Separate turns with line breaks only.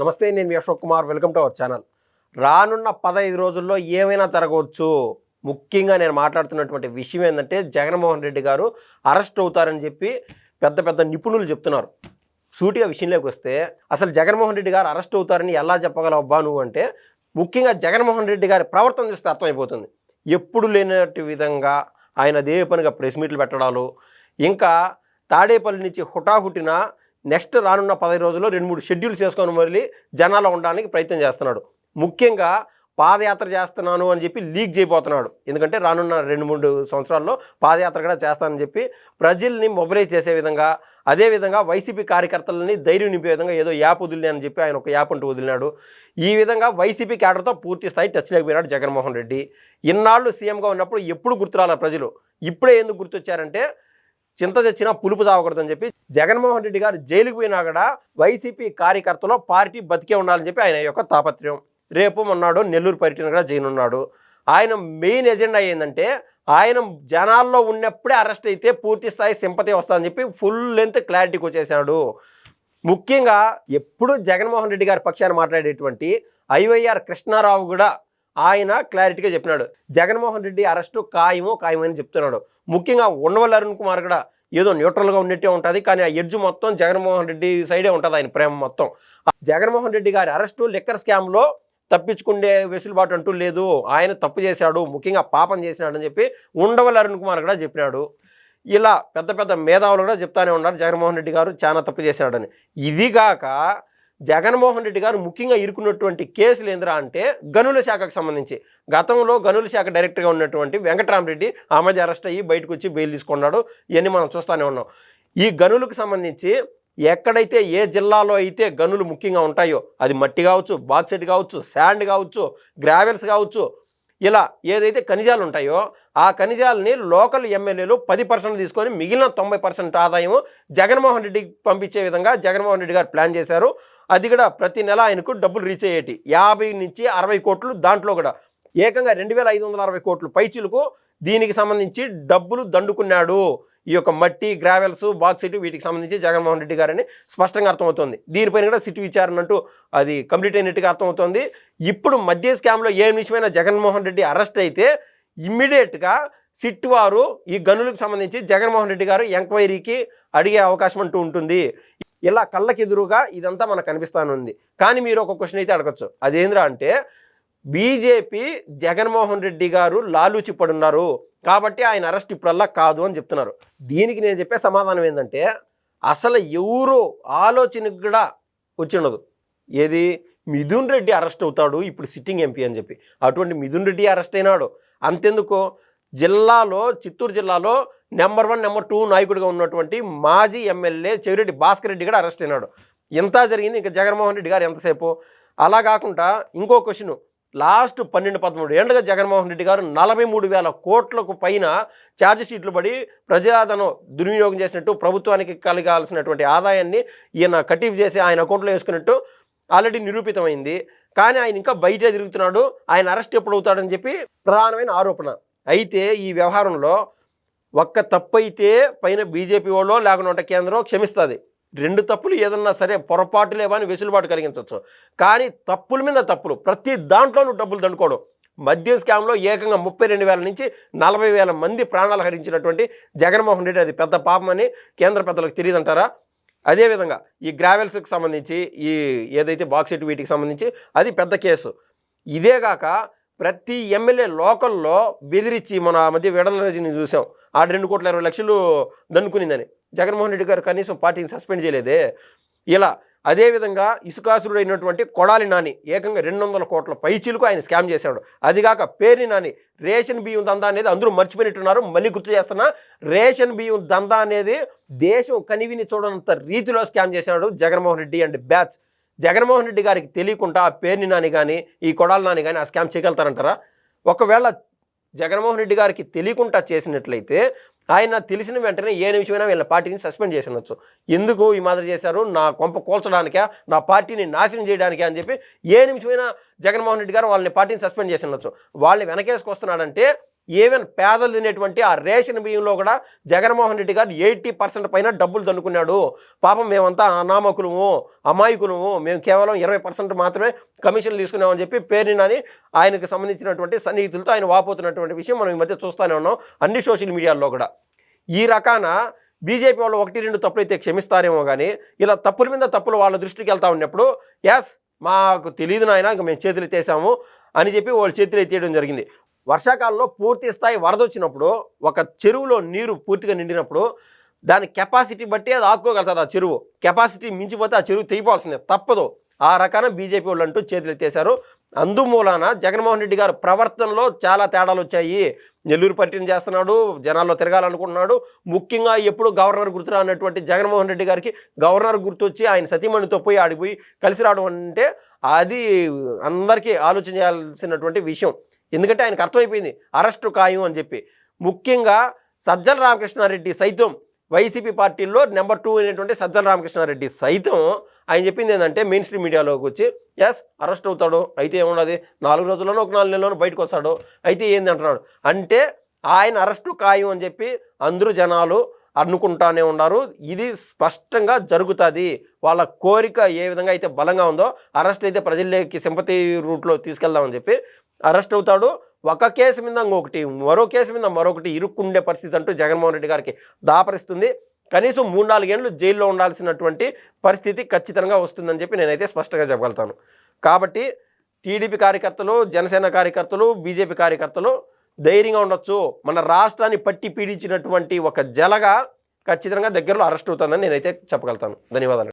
నమస్తే నేను మీ Ashok Kumar. Welcome to our channel. రానున్న పదహైదు రోజుల్లో ఏమైనా జరగవచ్చు? ముఖ్యంగా నేను మాట్లాడుతున్నటువంటి విషయం ఏంటంటే జగన్మోహన్ రెడ్డి గారు అరెస్ట్ అవుతారని చెప్పి పెద్ద పెద్ద నిపుణులు చెప్తున్నారు. సూటిగా విషయంలోకి వస్తే అసలు జగన్మోహన్ రెడ్డి గారు అరెస్ట్ అవుతారని ఎలా చెప్పగలవబ్బా నువ్వు అంటే ముఖ్యంగా జగన్మోహన్ రెడ్డి గారి ప్రవర్తన చూస్తే అర్థమైపోతుంది. ఎప్పుడు లేనట్టు విధంగా ఆయన అదే పనిగా ప్రెస్ మీట్లు పెట్టడాలు ఇంకా తాడేపల్లి నుంచి హుటాహుటిన నెక్స్ట్ రానున్న పదహైదు రోజుల్లో రెండు మూడు షెడ్యూల్ చేసుకొని మళ్ళీ జనాల్లో ఉండడానికి ప్రయత్నం చేస్తున్నాడు. ముఖ్యంగా పాదయాత్ర చేస్తున్నాను అని చెప్పి లీక్ చేయబోతున్నాడు. ఎందుకంటే రానున్న రెండు మూడు సంవత్సరాల్లో పాదయాత్ర కూడా చేస్తానని చెప్పి ప్రజల్ని మొబిలైజ్ చేసే విధంగా అదేవిధంగా వైసీపీ కార్యకర్తలని ధైర్యం నింపే విధంగా ఏదో యాప్ వదిలినా అని చెప్పి ఆయన ఒక యాప్ అంటూ వదిలినాడు. ఈ విధంగా వైసీపీ క్యాడర్తో పూర్తి స్థాయి టచ్ లేకపోయినాడు జగన్మోహన్ రెడ్డి. ఇన్నాళ్ళు సీఎంగా ఉన్నప్పుడు ఎప్పుడు గుర్తురాల ప్రజలు? ఇప్పుడే ఎందుకు గుర్తొచ్చారంటే చింత తెచ్చినా పులుపు చావకూడదని చెప్పి జగన్మోహన్ రెడ్డి గారు జైలుకు పోయినా కూడా వైసీపీ కార్యకర్తలో పార్టీ బతికే ఉండాలని చెప్పి ఆయన యొక్క తాపత్రయం. రేపు మొన్నాడు నెల్లూరు పర్యటన కూడా చేయనున్నాడు ఆయన మెయిన్ ఎజెండా ఏంటంటే ఆయన జనాల్లో ఉన్నప్పుడే అరెస్ట్ అయితే పూర్తి స్థాయి సింపతి వస్తుందని చెప్పి ఫుల్ లెంత్ క్లారిటీకి వచ్చేసాడు. ముఖ్యంగా ఎప్పుడు జగన్మోహన్ రెడ్డి గారి పక్షాన మాట్లాడేటువంటి ఐవైఆర్ కృష్ణారావు కూడా ఆయన క్లారిటీగా చెప్పినాడు. జగన్మోహన్ రెడ్డి అరెస్టు ఖాయమో ఖాయమని చెప్తున్నాడు. ముఖ్యంగా ఉండవల్లి అరుణ్ కుమార్ కూడా ఏదో న్యూట్రల్గా ఉన్నట్టే ఉంటుంది కానీ ఆ ఎడ్జ్ మొత్తం జగన్మోహన్ రెడ్డి సైడే ఉంటుంది ఆయన ప్రేమ మొత్తం. ఆ జగన్మోహన్ రెడ్డి గారి అరెస్టు లిక్కర్ స్కామ్లో తప్పించుకునే వెసులుబాటు అంటూ లేదు. ఆయన తప్పు చేశాడు ముఖ్యంగా పాపం చేసినాడు అని చెప్పి ఉండవల్లి అరుణ్ కుమార్ కూడా చెప్పినాడు. ఇలా పెద్ద పెద్ద మేధావులు కూడా చెప్తానే ఉన్నారు జగన్మోహన్ రెడ్డి గారు చాలా తప్పు చేసినాడని. ఇదిగాక జగన్మోహన్ రెడ్డి గారు ముఖ్యంగా ఇరుకున్నటువంటి కేసులు ఏంద్రా అంటే గనుల శాఖకు సంబంధించి. గతంలో గనుల శాఖ డైరెక్టర్గా ఉన్నటువంటి వెంకటరామరెడ్డి ఆ మధ్య అరెస్ట్ అయ్యి బయటకు వచ్చి బెయిల్ తీసుకున్నాడు. ఇవన్నీ మనం చూస్తూనే ఉన్నాం. ఈ గనులకు సంబంధించి ఎక్కడైతే ఏ జిల్లాలో అయితే గనులు ముఖ్యంగా ఉంటాయో అది మట్టి కావచ్చు బాక్సెట్ కావచ్చు శాండ్ కావచ్చు గ్రావెల్స్ కావచ్చు ఇలా ఏదైతే ఖనిజాలు ఉంటాయో ఆ ఖనిజాలని లోకల్ ఎమ్మెల్యేలు పది పర్సెంట్ తీసుకొని మిగిలిన తొంభై పర్సెంట్ ఆదాయం జగన్మోహన్ రెడ్డికి పంపించే విధంగా జగన్మోహన్ రెడ్డి గారు ప్లాన్ చేశారు. అది కూడా ప్రతి నెల ఆయనకు డబ్బులు రీచ్ అయ్యేటి. యాభై నుంచి అరవై కోట్లు దాంట్లో కూడా. ఏకంగా రెండు వేల ఐదు వందల అరవై కోట్లు పైచీలకు దీనికి సంబంధించి డబ్బులు దండుకున్నాడు. ఈ యొక్క మట్టి గ్రావెల్స్ బాక్సైట్ వీటికి సంబంధించి జగన్మోహన్ రెడ్డి గారని స్పష్టంగా అర్థమవుతుంది. దీనిపైన కూడా సిట్ విచారణ అంటూ అది కంప్లీట్ అయినట్టుగా అర్థమవుతుంది. ఇప్పుడు మధ్య స్కామ్లో ఏ నిమిషమైనా జగన్మోహన్ రెడ్డి అరెస్ట్ అయితే ఇమ్మీడియట్గా సిట్ వారు ఈ గనులకు సంబంధించి జగన్మోహన్ రెడ్డి గారు ఎంక్వైరీకి అడిగే అవకాశం అంటూ ఉంటుంది. ఇలా కళ్ళకి ఎదురుగా ఇదంతా మనకు కనిపిస్తానుంది. కానీ మీరు ఒక క్వశ్చన్ అయితే అడగచ్చు. అదేంద్రా అంటే బీజేపీ జగన్మోహన్ రెడ్డి గారు లాలూచి పడున్నారు కాబట్టి ఆయన అరెస్ట్ ఇప్పుడల్లా కాదు అని చెప్తున్నారు. దీనికి నేను చెప్పే సమాధానం ఏంటంటే అసలు ఎవరు ఆలోచనకు కూడా వచ్చిండదు. ఏది? మిథున్ రెడ్డి అరెస్ట్ అవుతాడు ఇప్పుడు సిట్టింగ్ ఎంపీ అని చెప్పి. అటువంటి మిథున్ రెడ్డి అరెస్ట్ అయినాడు. అంతెందుకు? జిల్లాలో చిత్తూరు జిల్లాలో నెంబర్ వన్ నెంబర్ టూ నాయకుడిగా ఉన్నటువంటి మాజీ ఎమ్మెల్యే చెవిరెడ్డి భాస్కర్ రెడ్డి కూడా అరెస్ట్ అయినాడు. ఎంత జరిగింది? ఇంకా జగన్మోహన్ రెడ్డి గారు ఎంతసేపు? అలా కాకుండా ఇంకో క్వశ్చన్. లాస్ట్ పన్నెండు పదమూడు ఏళ్ళుగా జగన్మోహన్ రెడ్డి గారు నలభై మూడు వేల కోట్లకు పైన ఛార్జ్ షీట్లు పడి ప్రజాధనం దుర్వినియోగం చేసినట్టు ప్రభుత్వానికి కలగాల్సినటువంటి ఆదాయాన్ని ఈయన కటీఫ్ చేసి ఆయన అకౌంట్లో వేసుకున్నట్టు ఆల్రెడీ నిరూపితమైంది. కానీ ఆయన ఇంకా బయటే తిరుగుతున్నాడు. ఆయన అరెస్ట్ ఎప్పుడు అవుతాడని చెప్పి ప్రధానమైన ఆరోపణ. అయితే ఈ వ్యవహారంలో ఒక్క తప్పు అయితే పైన బీజేపీ వాళ్ళో లేకుండా కేంద్రం క్షమిస్తుంది. రెండు తప్పులు ఏదన్నా సరే పొరపాటు లేవని వెసులుబాటు కలిగించవచ్చు కానీ తప్పుల మీద తప్పులు. ప్రతి దాంట్లోనూ డబ్బులు దండుకోవడం. మద్య స్కామ్లో ఏకంగా ముప్పై రెండు వేల నుంచి నలభై వేల మంది ప్రాణాలు హరించినటువంటి జగన్మోహన్ రెడ్డి అది పెద్ద పాపమని కేంద్ర పెద్దలకు తెలియదంటారా? అదేవిధంగా ఈ గ్రావెల్స్కి సంబంధించి ఈ ఏదైతే బాక్సెట్ వీటికి సంబంధించి అది పెద్ద కేసు. ఇదేగాక ప్రతి ఎమ్మెల్యే లోకల్లో బెదిరించి మన మధ్య వేడల రజని చూసాం. ఆ రెండు కోట్ల ఇరవై లక్షలు దన్నుకునిందని. జగన్మోహన్ రెడ్డి గారు కనీసం పార్టీని సస్పెండ్ చేయలేదే. ఇలా అదేవిధంగా ఇసుకాసురుడు అయినటువంటి కొడాలి నాని ఏకంగా రెండు వందల కోట్ల పైచీలకు ఆయన స్కామ్ చేశాడు. అదిగాక పేరుని నాని రేషన్ బియ్యం దందా అనేది అందరూ మర్చిపోయినట్టున్నారు. మళ్ళీ గుర్తు చేస్తున్నా రేషన్ బియ్యం దందా అనేది దేశం కనివిని చూడనంత రీతిలో స్కామ్ చేశాడు జగన్మోహన్ రెడ్డి అండ్ బ్యాచ్. జగన్మోహన్ రెడ్డి గారికి తెలియకుండా ఆ పేరుని నాని కానీ ఈ కొడాల నాని కానీ ఆ స్కామ్ చేయగలుగుతారంటారా? ఒకవేళ జగన్మోహన్ రెడ్డి గారికి తెలియకుండా చేసినట్లయితే ఆయన తెలిసిన వెంటనే ఏ నిమిషమైనా వీళ్ళ పార్టీని సస్పెండ్ చేసినచ్చు ఎందుకు ఈ మాదిరి చేశారు? నా కొంప కూల్చడానికే? నా పార్టీని నాశనం చేయడానికే అని చెప్పి ఏ నిమిషమైనా జగన్మోహన్ రెడ్డి గారు వాళ్ళని పార్టీని సస్పెండ్ చేసినచ్చు వాళ్ళని వెనకేసుకొస్తున్నాడంటే ఈవెన్ పేదలు తినేటువంటి ఆ రేషన్ బియ్యంలో కూడా జగన్మోహన్ రెడ్డి గారు ఎయిటీ పర్సెంట్ పైన డబ్బులు దన్నుకున్నాడు. పాపం మేమంతా అనామకులము అమాయకులము మేము కేవలం ఇరవై పర్సెంట్ మాత్రమే కమిషన్లు తీసుకున్నామని చెప్పి పేరునని ఆయనకు సంబంధించినటువంటి సన్నిహితులతో ఆయన వాపోతున్నటువంటి విషయం మనం ఈ మధ్య చూస్తూనే ఉన్నాం అన్ని సోషల్ మీడియాల్లో కూడా. ఈ రకాన బీజేపీ వాళ్ళు ఒకటి రెండు తప్పులైతే క్షమిస్తారేమో కానీ ఇలా తప్పుల మీద తప్పులు వాళ్ళ దృష్టికి వెళ్తా ఉన్నప్పుడు ఎస్ మాకు తెలియదు నాయన ఇంకా మేము చేతులు ఎత్తేసాము అని చెప్పి వాళ్ళు చేతులు ఎత్తేయడం జరిగింది. వర్షాకాలంలో పూర్తి స్థాయి వరద వచ్చినప్పుడు ఒక చెరువులో నీరు పూర్తిగా నిండినప్పుడు దాని కెపాసిటీ బట్టి అది ఆపుకోగలుగుతుంది ఆ చెరువు. కెపాసిటీ మించిపోతే ఆ చెరువు తెగిపోవాల్సిందే. తప్పదు. ఆ రకాన బీజేపీ వాళ్ళు అంటూ చేతులు ఎత్తేశారు. అందుమూలాన జగన్మోహన్ రెడ్డి గారు ప్రవర్తనలో చాలా తేడాలు వచ్చాయి. నెల్లూరు పర్యటన చేస్తున్నాడు జనాల్లో తిరగాలనుకుంటున్నాడు. ముఖ్యంగా ఎప్పుడు గవర్నర్ గుర్తురా అన్నటువంటి జగన్మోహన్ రెడ్డి గారికి గవర్నర్ గుర్తొచ్చి ఆయన సతీమణితో పోయి ఆడిపోయి కలిసి రావడం అంటే అది అందరికీ ఆలోచన చేయాల్సినటువంటి విషయం. ఎందుకంటే ఆయనకు అర్థమైపోయింది అరెస్టు ఖాయం అని చెప్పి. ముఖ్యంగా సజ్జల రామకృష్ణారెడ్డి సైతం వైసీపీ పార్టీల్లో నెంబర్ టూ అయినటువంటి సజ్జల రామకృష్ణారెడ్డి సైతం ఆయన చెప్పింది ఏంటంటే మెయిన్ స్ట్రీమ్ మీడియాలోకి వచ్చి ఎస్ అరెస్ట్ అవుతాడు అయితే ఏమున్నది నాలుగు రోజుల్లోనూ ఒక నాలుగు నెలలోనూ బయటకు వస్తాడు అయితే ఏంది అంటున్నాడు? అంటే ఆయన అరెస్టు ఖాయం అని చెప్పి అందరూ జనాలు అనుకుంటానే ఉన్నారు. ఇది స్పష్టంగా జరుగుతుంది. వాళ్ళ కోరిక ఏ విధంగా అయితే బలంగా ఉందో అరెస్ట్ అయితే ప్రజల్లోకి సింపతి రూట్లో తీసుకెళ్దామని చెప్పి అరెస్ట్ అవుతాడు. ఒక కేసు మీద ఇంకొకటి మరో కేసు మీద మరొకటి ఇరుక్కుండే పరిస్థితి అంటూ జగన్మోహన్ రెడ్డి గారికి దాపరిస్తుంది. కనీసం మూడు నాలుగేళ్ళు జైల్లో ఉండాల్సినటువంటి పరిస్థితి ఖచ్చితంగా వస్తుందని చెప్పి నేనైతే స్పష్టంగా చెప్పగలుగుతాను. కాబట్టి టీడీపీ కార్యకర్తలు జనసేన కార్యకర్తలు బీజేపీ కార్యకర్తలు ధైర్యంగా ఉండొచ్చు. మన రాష్ట్రాన్ని పట్టి పీడించినటువంటి ఒక జలగా ఖచ్చితంగా దగ్గరలో అరెస్ట్ అవుతుందని నేనైతే చెప్పగలుగుతాను. ధన్యవాదాలు.